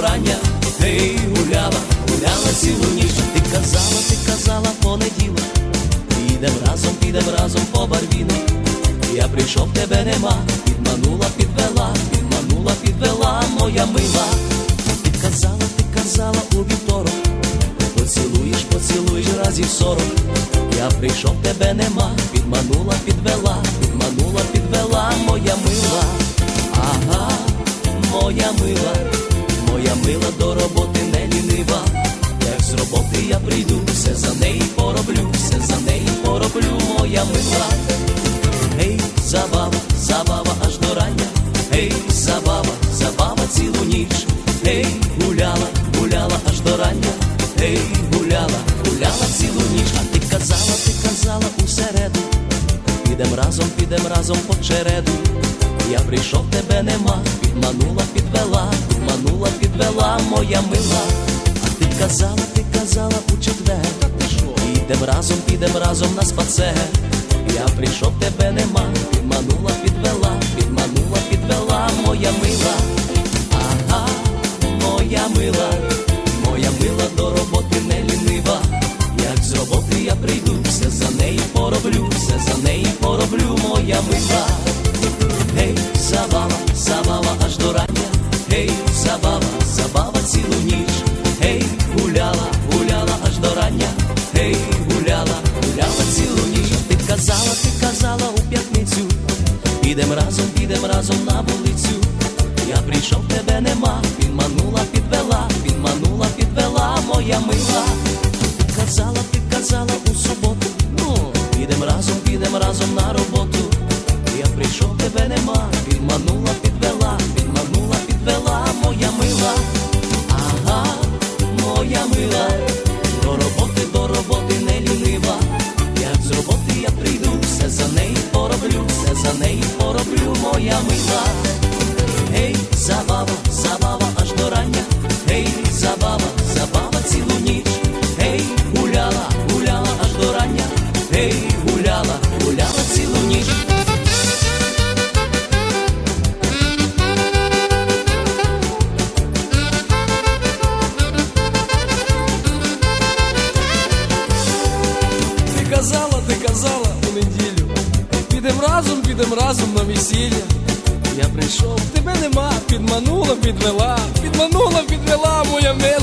гуляла аж рання. Гей, гуляла, гуляла цілу ніч. Ти казала, ти казала понеділок. Підем разом, підем разом по барвіну. Я прийшов, тебе нема, підманула, підвела, підманула, підвела, моя мила. Ти казала, ти казала у вівторок. Поцілуєш, поцілуєш разів сорок. Я прийшов, тебе нема, підманула, підвела, підманула, підвела, моя мила. Ага, моя мила, моя мила до роботи не лінива. Як з роботи я прийду, все за неї пороблю, все за неї пороблю, моя мила. Гей, забава, забава аж до рання. Гей, забава, забава цілу ніч. Гей, гуляла, гуляла аж до рання. Гей, гуляла, гуляла цілу ніч. А ти казала, ти казала у середу. Підем разом, підем разом по череду. Я прийшов, тебе нема, підманула, підвела, підманула, підвела, моя мила. А ти казала, ти казала у четвер. Підем разом, підем разом на спаце. Я прийшов, тебе нема, підманула, підвела, підманула, підвела, моя мила. Ага, моя мила, моя мила до роботи не лінива. Як з роботи я прийду, все за неї пороблю, все за неї пороблю, моя мила. Забава, забава цілу ніч. Гей, гуляла, гуляла аж до рання. Гей, гуляла, гуляла цілу ніч. Ти казала, ти казала у п'ятницю. Підем разом, підем разом на вулицю. Я прийшов, тебе нема. Підманула, підвела, підманула, підвела, моя мила. Ти казала, ти казала у суботу. Ну, підем разом, підем разом на роботу. Я прийшов, тебе нема, підманула, підвела, Підем разом, підем разом на весілля. Я прийшов, тебе нема, підманула, підвела, підманула, підвела, моя мила.